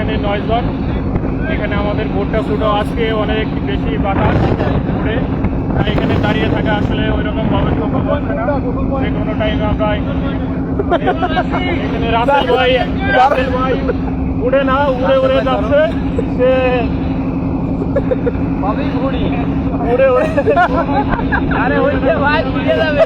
এখানে নয়জন এখানে আমাদের ভোটটা শুধু আজকে অনেক বেশি বাতাস পড়ে তাই এখানে দাঁড়িয়ে থাকা আসলে ওই রকম ভাবে সম্ভব হচ্ছে না। যে কোনো টাইমে আমরা এখানে রাসেল ভাই রাসেল ভাই উড়ে না, উড়ে উড়ে যাচ্ছে। সে উড়ে উড়ে আরে হইছে ভাই উঠে যাবে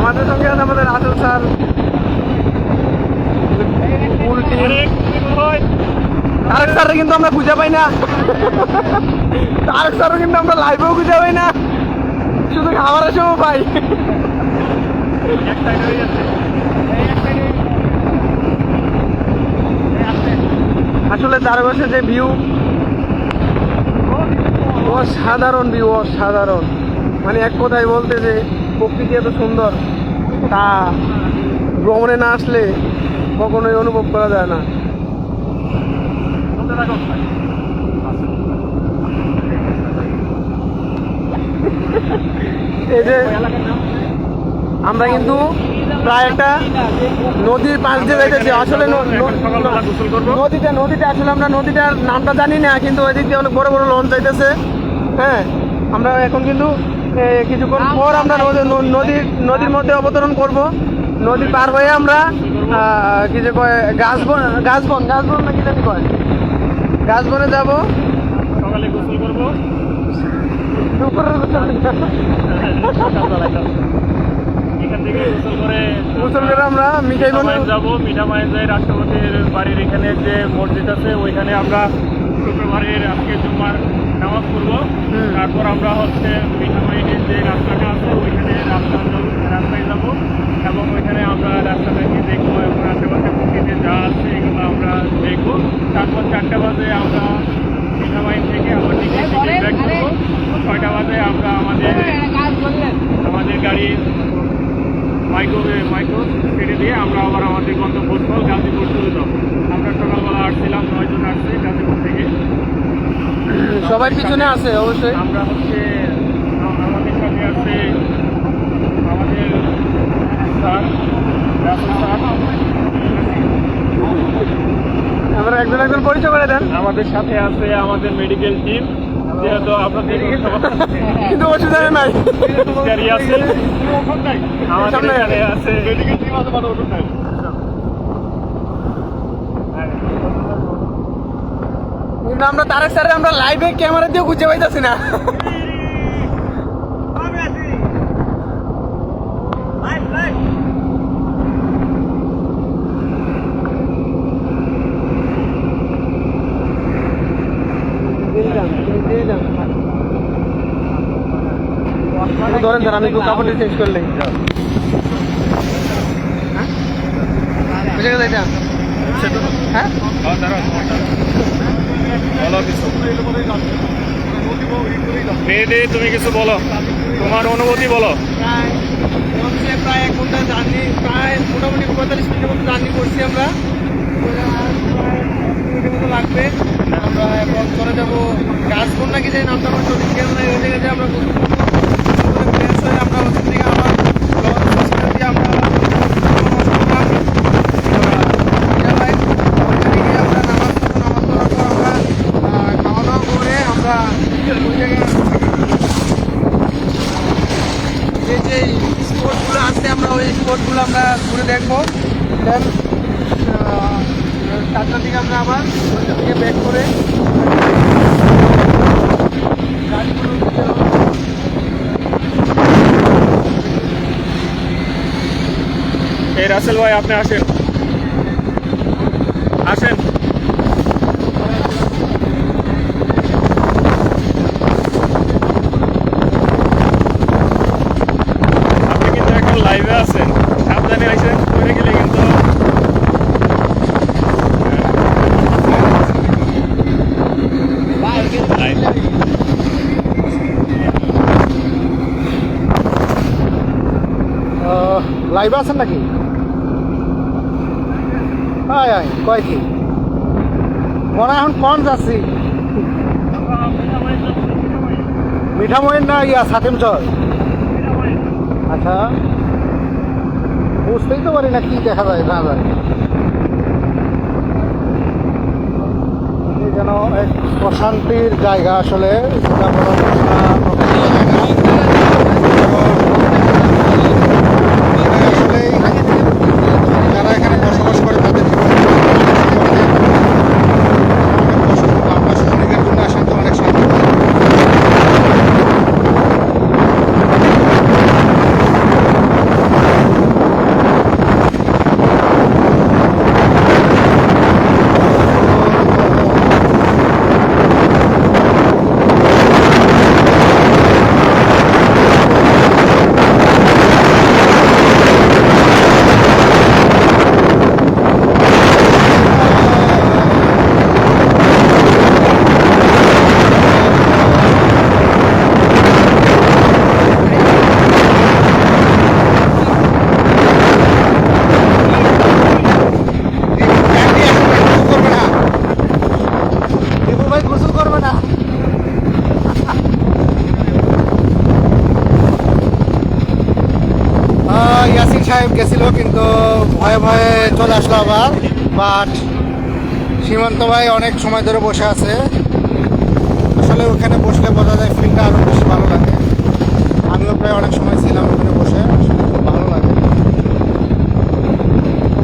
আমাদের সঙ্গে আছে আমাদের রাসেল স্যার ফুল টিম অনেক হয় তারেক স্যার কিন্তু আমরা খুঁজে পাই না। তারেক স্যার কিন্তু আমরা লাইভেও খুঁজে পাই না। শুধু খাবারের সময় পাই। আসলে চারপাশে যে ভিউ অসাধারণ ভিউ অসাধারণ। মানে এক কথায় বলতে যে প্রকৃতি এত সুন্দর, তা ভ্রমণে না আসলে কখনোই অনুভব করা যায় না। আমরা কিন্তু প্রায় একটা নদীর পাশ দিয়ে যাইতেছি আসলে ন- ন- সকালবেলা গোসল করব নদীটা নদীটা আসলে আমরা নদীটার নামটা জানি না কিন্তু ওই দিক দিয়ে অনেক বড় বড় লঞ্চ যাইতেছে। হ্যাঁ আমরা এখন কিন্তু কিছুক্ষণ পর আমরা নদীর নদীর মধ্যে অবতরণ করব। নদী পার হয়ে আমরা আহ, কি যে কয় গাছবন গাছবন গাছবন না কি জানি কয়? গাছবনে যাব। সকালে গোসল করব। এখান থেকে গোসল করে গোসল করে আমরা মিঠাই যাব। যাই রাষ্ট্রপতির বাড়ির এখানে যে মসজিদ আছে ওইখানে আমরা শুক্রবারের আজকে জুম্মার নামাজ পড়ব। তারপর আমরা হচ্ছে যে রাস্তাটা আছে ওইখানে রাস্তা যাব- রাস্তায় যাব। এবং ওইখানে আমরা রাস্তাটাকে দেখব এবং আশেপাশে যা আছে এগুলো আমরা দেখব। তারপর চারটা বাজে আমরা মিঠামাইন থেকে আবার দিকে ব্যাক করব। ছয়টা বাজে আমরা আমাদের আমাদের গাড়ি মাইক্রো মাইক্রো ছেড়ে দিয়ে আমরা আবার আমাদের গন্তব্যস্থল গাজীপুর চলে যাব। আমরা সকালবেলা আসছিলাম নয়জন আসছে গাজীপুর থেকে। সবার পিছনে আছে অবশ্যই। আমরা হচ্ছে আমাদের সাথে আছে আমাদের স্যার রাসেল স্যার আমরা একজন একজন পরিচয় করে দেন আমাদের সাথে আছে আমাদের মেডিকেল টিম যেহেতু আপনাদের কিন্তু অসুবিধা নাই। আছে। আমাদের এখানে আছে। মেডিকেল টিম আছে ওষুধ নাই। আমরা তারেক স্যারের আমরা লাইভে ক্যামেরা দিয়ে খুঁজে পাইতেছি না একটু ধরেন স্যার আমি কাপড়টি চেঞ্জ করলে বুঝে গেছে হ্যাঁ বলো কিছু মেয়েদের তুমি কিছু বলো। তোমার অনুভূতি বলো। প্রায় প্রায় এক ঘণ্টা জার্নি প্রায় মোটামুটি পঁয়তাল্লিশ মিনিটের মতো জার্নি করছি আমরা। মিনিটের মতো লাগবে। আমরা এখন চলে যাব। গাছবন নাকি যে নামটা আমার সঠিক ওই জায়গায় আমরা আমরা ওখান থেকে আবার আমরা ওই আমরা আমরা ঘুরে দেখব দেন চারটার দিকে আমরা আবার ওইখান থেকে ব্যাক করে গাড়িগুলো উঠে যাব। এই রাসেল ভাই আপনি আসেন। আসেন। আপনি কিন্তু লাইভে কিন্তু লাইভ আছেন নাকি? কয় কি মনে এখন কন যাচ্ছি মিঠামাইন না ইয়া সাতিম চর আচ্ছা। বুঝতেই তো পারি না কি দেখা যায়, না যায়। যেন এক প্রশান্তির জায়গা আসলে। এখানে আসলে যারা এখানে বসবাস করে তাদের জীবন অনেক কষ্ট আমরা শ্রমিকের জন্য আসেন তো অনেক শান্তি পাই। ক্যান্ডি এখন গোসল করবে না দীপু ভাই গোসল করবে না আহ, ইয়াসিন সাহেব গেছিল কিন্তু ভয়ে ভয়ে চলে আসলো আবার বাট সীমান্ত ভাই অনেক সময় ধরে বসে আছে। আসলে ওখানে বসলে বোঝা যায় ফিলটা আরও বেশি ভালো লাগে আমিও প্রায় অনেক সময় ছিলাম ওখানে বসে আসলে খুব ভালো লাগে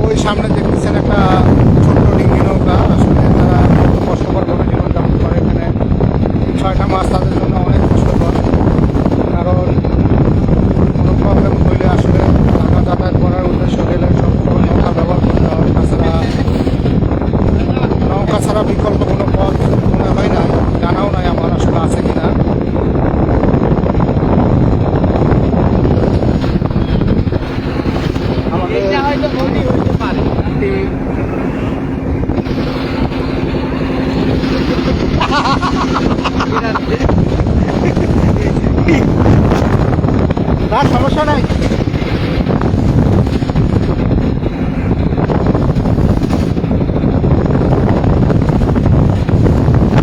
ওই সামনে দেখতেছেন একটা ছোট্ট ডিঙ্গি নৌকা আসলে তারা খুব কষ্টকরভাবে জীবনযাপন করে এখানে ছয়টা মাস তাদের জন্য অনেক কষ্টকর কারণ কোনো প্রবলেম হইলে আসলে ঢাকা যাতায়াত করার উদ্দেশ্য গেলে সবসময় নৌকা ব্যবহার করতে হয় তাছাড়া নৌকা ছাড়া বিকল্প কোনো পথ মনে হয় না জানাও নাই আমার আসলে আছে কিনা আমাদের এটা হয়তো বডি হইতে পারে টিম না সমস্যা নাই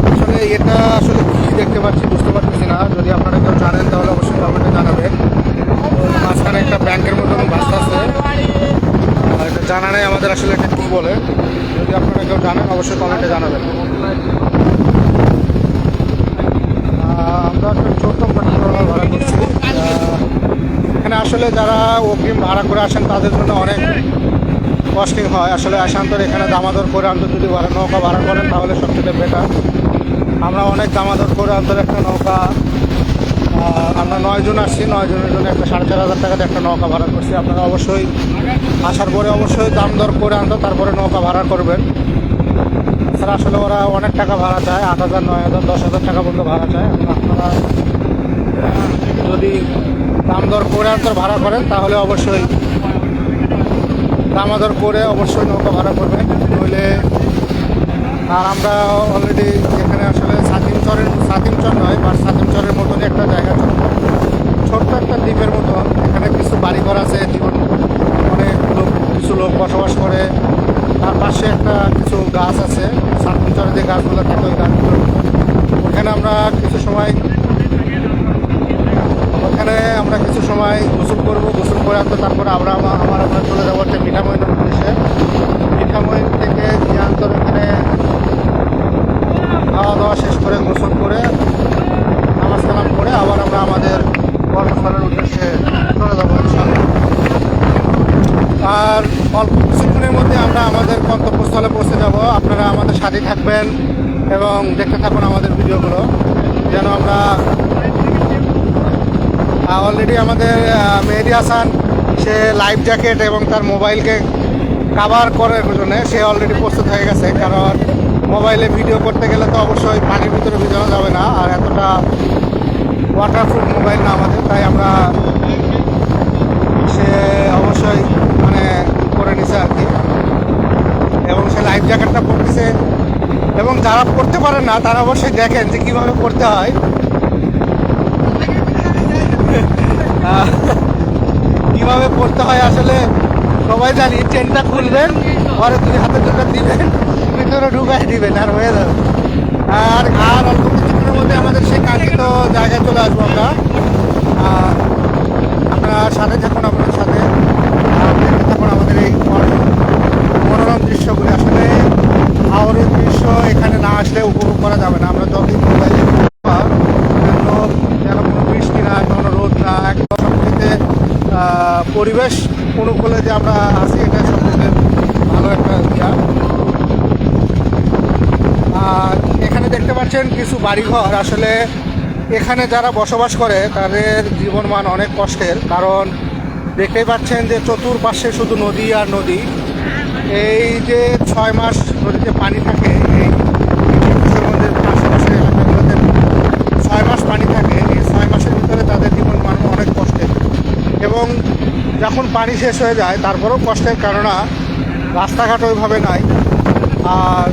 আসলে এটা আসলে কি দেখতে পাচ্ছি, বুঝতে পারতেছি না। যদি আপনারা কেউ জানেন, তাহলে অবশ্যই কমেন্টে জানাবেন। মাঝখানে একটা ব্যাংকের মতো বাস্তা আছে। আর এটা জানা নেই আমাদের আসলে এটা কী বলে। যদি আপনারা কেউ জানেন, অবশ্যই কমেন্টে জানাবেন। আমরা একটা ছোট্ট পার্টিকুলার ভাড়া করছি। এখানে আসলে যারা অগ্রিম ভাড়া করে আসেন, তাদের জন্য অনেক কস্টিং হয়। আসলে আসান্তর এখানে দামাদর করে আন্তর যদি ভাড়া, নৌকা ভাড়া করেন, তাহলে সবচেয়ে বেটার। আমরা অনেক দামাদর করে আন্তর একটা নৌকা আমরা নয় জন আসছি, নয় জনের জন্য একটা সাড়ে চার হাজার টাকাতে একটা নৌকা ভাড়া করছি। আপনারা অবশ্যই আসার পরে অবশ্যই দাম দর করে আনতো, তারপরে নৌকা ভাড়া করবেন। এছাড়া আসলে ওরা অনেক টাকা ভাড়া চায়, আট হাজার, নয় হাজার, দশ হাজার টাকা পর্যন্ত ভাড়া চায়। আপনারা যদি দাম দর করে আন্তর ভাড়া করেন, তাহলে অবশ্যই দামাদর করে অবশ্যই নৌকা ভাড়া করবেন। নইলে আর আমরা অলরেডি এখানে আসলে সাতিম চরের সাতিম চর নয় বা সাতিম চরের মতনই একটা জায়গা ছোট্ট। ছোট্ট একটা দ্বীপের মতন। এখানে কিছু বাড়িঘর আছে জীবন অনেক লোক, কিছু লোক বসবাস করে। তার পাশে একটা কিছু গাছ আছে সাতিম চরে যে গাছগুলো থাকে ওই গাছগুলো। ওখানে আমরা কিছু সময়, ওখানে আমরা কিছু সময় গোসল করব। গোসল করে আসতে তারপরে আমরা, আমার, আমরা চলে যাব হচ্ছে মিঠামইনের উদ্দেশ্যে। মিঠামইন থেকে জিয়ান্তর ওখানে খাওয়া শেষ করে গোসল করে, নামাজ কালাম করে আবার আমরা আমাদের কর্মস্থলের উদ্দেশ্যে চলে যাব আর অল্প কিছুক্ষণের মধ্যে আমরা আমাদের গন্তব্যস্থলে পৌঁছে যাব। আপনারা আমাদের সাথে থাকবেন এবং দেখতে থাকুন আমাদের ভিডিওগুলো। যেন আমরা অলরেডি আমাদের মেহেদি হাসান, সে লাইফ জ্যাকেট এবং তার মোবাইলকে কাভার করার জন্য সে অলরেডি প্রস্তুত হয়ে গেছে। কারণ মোবাইলে ভিডিও করতে গেলে তো অবশ্যই পানির ভিতরে ভিজানো যাবে না, আর এতটা ওয়াটারপ্রুফ মোবাইল না আমাদের, তাই আমরা সে অবশ্যই মানে করে নিছে আর কি। এবং সে লাইফ জ্যাকেটটা পরতেছে। এবং যারা পড়তে পারেন না, তারা অবশ্যই দেখেন যে কীভাবে পড়তে হয়। কীভাবে পড়তে হয় আসলে সবাই জানি চেনটা খুলবেন পরে দুই হাতে দুটো দিবেন। ভিতরে ঢুকাই দিবেন আর হয়ে যাবে। আর আর অল্প কিছুক্ষণের মধ্যে আমাদের সেই কাঙ্ক্ষিত জায়গায় চলে আসব আমরা। আর আপনারা সাথে থাকুন আপনাদের সাথে দেখতে থাকুন আমাদের এই মনোরম- দৃশ্যগুলি। আসলে হাওরের দৃশ্য এখানে না আসলে উপভোগ করা যাবে না। আমরা যতই মোবাইলে বৃষ্টি না কোনো রোদ না আহ, পরিবেশ অনুকূলে যে আমরা আছি এটা সবথেকে ভালো একটা ইয়া আর পাচ্ছেন কিছু বাড়িঘর। আসলে এখানে যারা বসবাস করে, তাদের জীবনমান অনেক কষ্টের। কারণ দেখতেই পাচ্ছেন যে চতুর্পাশে শুধু নদী আর নদী। এই যে ছয় মাস নদীতে পানি থাকে, এই কিশোরগঞ্জের আশেপাশে এলাকাগুলোতে ছয় মাস পানি থাকে, এই ছয় মাসের ভিতরে তাদের জীবনমান অনেক কষ্টের। এবং যখন পানি শেষ হয়ে যায়, তারপরেও কষ্টের কেননা, রাস্তাঘাট ওইভাবে নাই। আর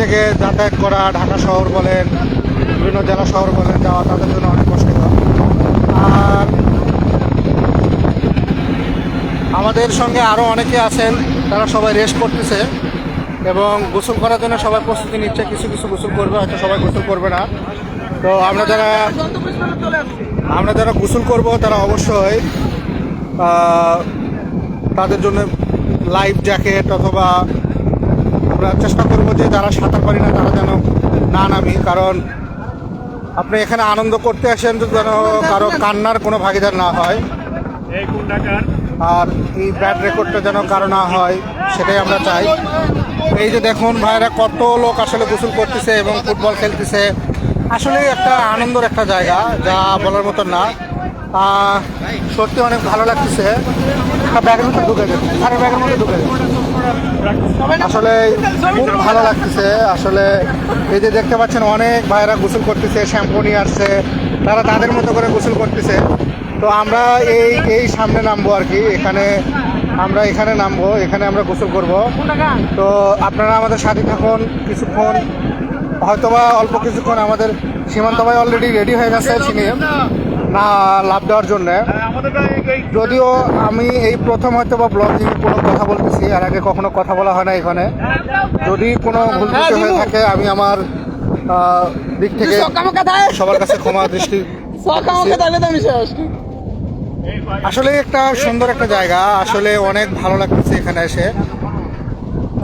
থেকে যাতায়াত করা, ঢাকা শহর বলেন, বিভিন্ন জেলা শহর বলেন, যাওয়া তাদের জন্য অনেক কষ্টকর। আর আমাদের সঙ্গে আরও অনেকে আছেন, তারা সবাই রেস্ট করতেছে এবং গোসল করার জন্য সবাই প্রস্তুতি নিচ্ছে, কিছু কিছু গোসল করবে, হয়তো সবাই গোসল করবে না। তো আমরা যারা আমরা যারা গোসল করব, তারা অবশ্যই তাদের জন্য লাইফ জ্যাকেট অথবা আমরা চেষ্টা করব যে যারা সাঁতার পারি না, তারা যেন না নামি। কারণ আপনি এখানে আনন্দ করতে আসেন তো যেন কারও কান্নার কোনো ভাগিদার না হয়। আর এই ব্যাড রেকর্ডটা যেন কারও না হয়, সেটাই আমরা চাই। এই যে দেখুন ভাইরা, কত লোক আসলে গোসল করতেছে এবং ফুটবল খেলতেছে। আসলে একটা আনন্দের একটা জায়গা, যা বলার মতন না। সত্যি অনেক ভালো লাগতেছে। ঢুকে আসলে খুব ভালো লাগতেছে। আসলে এই যে দেখতে পাচ্ছেন, অনেক ভাইরা গোসল করতেছে, শ্যাম্পু নিয়ে আসছে। তারা তাদের মতো করে গোসল করতেছে। তো আমরা এই এই সামনে নামবো আর কি। এখানে আমরা এখানে নামবো, এখানে আমরা গোসল করব। তো আপনারা আমাদের সাথে থাকুন কিছুক্ষণ। হয়তোবা অল্প কিছুক্ষণ আমাদের সীমান্ত ভাই অলরেডি রেডি হয়ে গেছে, চিনি। না লাভ দেওয়ার জন্যে। যদিও আমি এই প্রথম হয়তো বা ব্লগিং কোনো কথা বলতেছি আর আগে কখনো কথা বলা হয় না এখানে। যদি কোনো ভুল ত্রুটি হয়ে থাকে আমি আমার দিক থেকে সবার কাছে ক্ষমা দৃষ্টি আসলে একটা সুন্দর একটা জায়গা আসলে অনেক ভালো লাগতেছে এখানে এসে।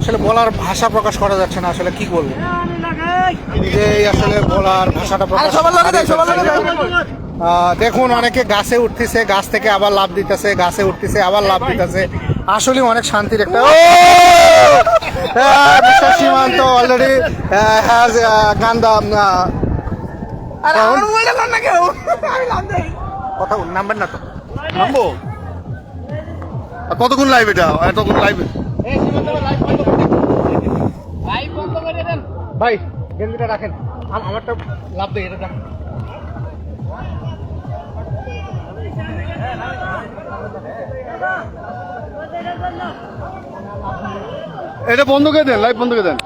আসলে বলার ভাষা প্রকাশ করা যাচ্ছে না আসলে কি বলব? নিজেই আসলে বলার ভাষাটা প্রকাশ দেখুন অনেকে গাছে উঠতেছে গাছ থেকে আবার লাভ দিতেছে গাছে উঠতেছে আবার লাভ দিতেছে। আসলে অনেক শান্তির একটা ও! Mister Seemanta already has gone the কথা নামবেন না তো। নামবো? কতক্ষণ লাইভ এটা? এতক্ষণ লাইভ লাইভ বন্ধ করে দেন। ভাই গেঞ্জিটা রাখেন। আমারটা লাভ দেয় এটা এটা বন্ধ করে দেন লাইভ বন্ধ করে দেন।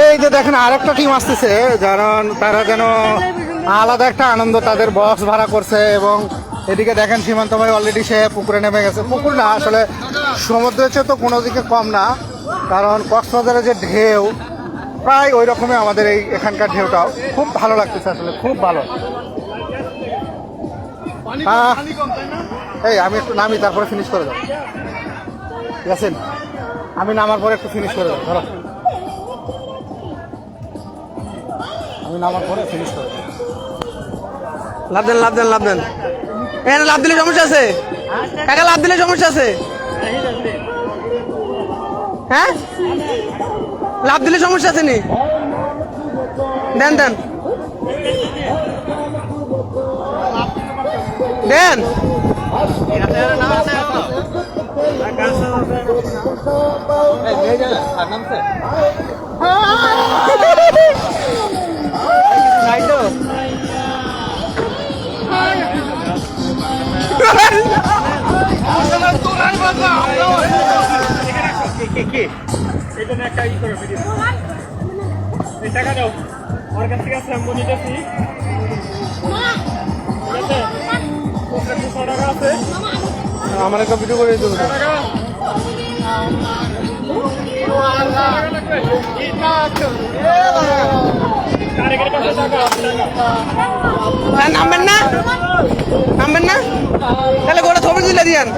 এই যে দেখেন, আরেকটা টিম আসতেছে, যারা, তারা যেন আলাদা একটা আনন্দ তাদের বক্স ভাড়া করছে এবং এদিকে দেখেন, সীমান্ত ভাই অলরেডি সে পুকুরে নেমে গেছে। পুকুর না, আসলে সমুদ্রের চেয়ে তো কোনো দিকে কম না, কারণ কক্সবাজারের যে ঢেউ, প্রায় ওই রকমই আমাদের এই এখানকার ঢেউটাও। খুব ভালো লাগতেছে আসলে, খুব ভালো। এই আমি একটু নামি তারপরে ফিনিশ করে দেবো ঠিক আছে? আমি নামার পরে একটু ফিনিশ করে দেবো ধরো। আমি নামার পরে ফিনিশ করে দেবো লাভ দেন লাভ দেন লাভ দেন। এখানে লাভ দিলে সমস্যা আছে। কাকা লাভ দিলে সমস্যা আছে। হ্যাঁ? লাভ দিলে সমস্যা আছে নি? দেন দেন। দেন নাই তো এটা নিয়ে একটা ই করে ভিডিও এই টাকা দাও ওর কাছ থেকে শ্যাম্পু নিতেছি ঠিক আছে ওখানে দুশো আমার একটা ভিডিও করে দিতে হবে। হ্যাঁ, না? তাহলে গোটা ছবি তুলে দিয়েন।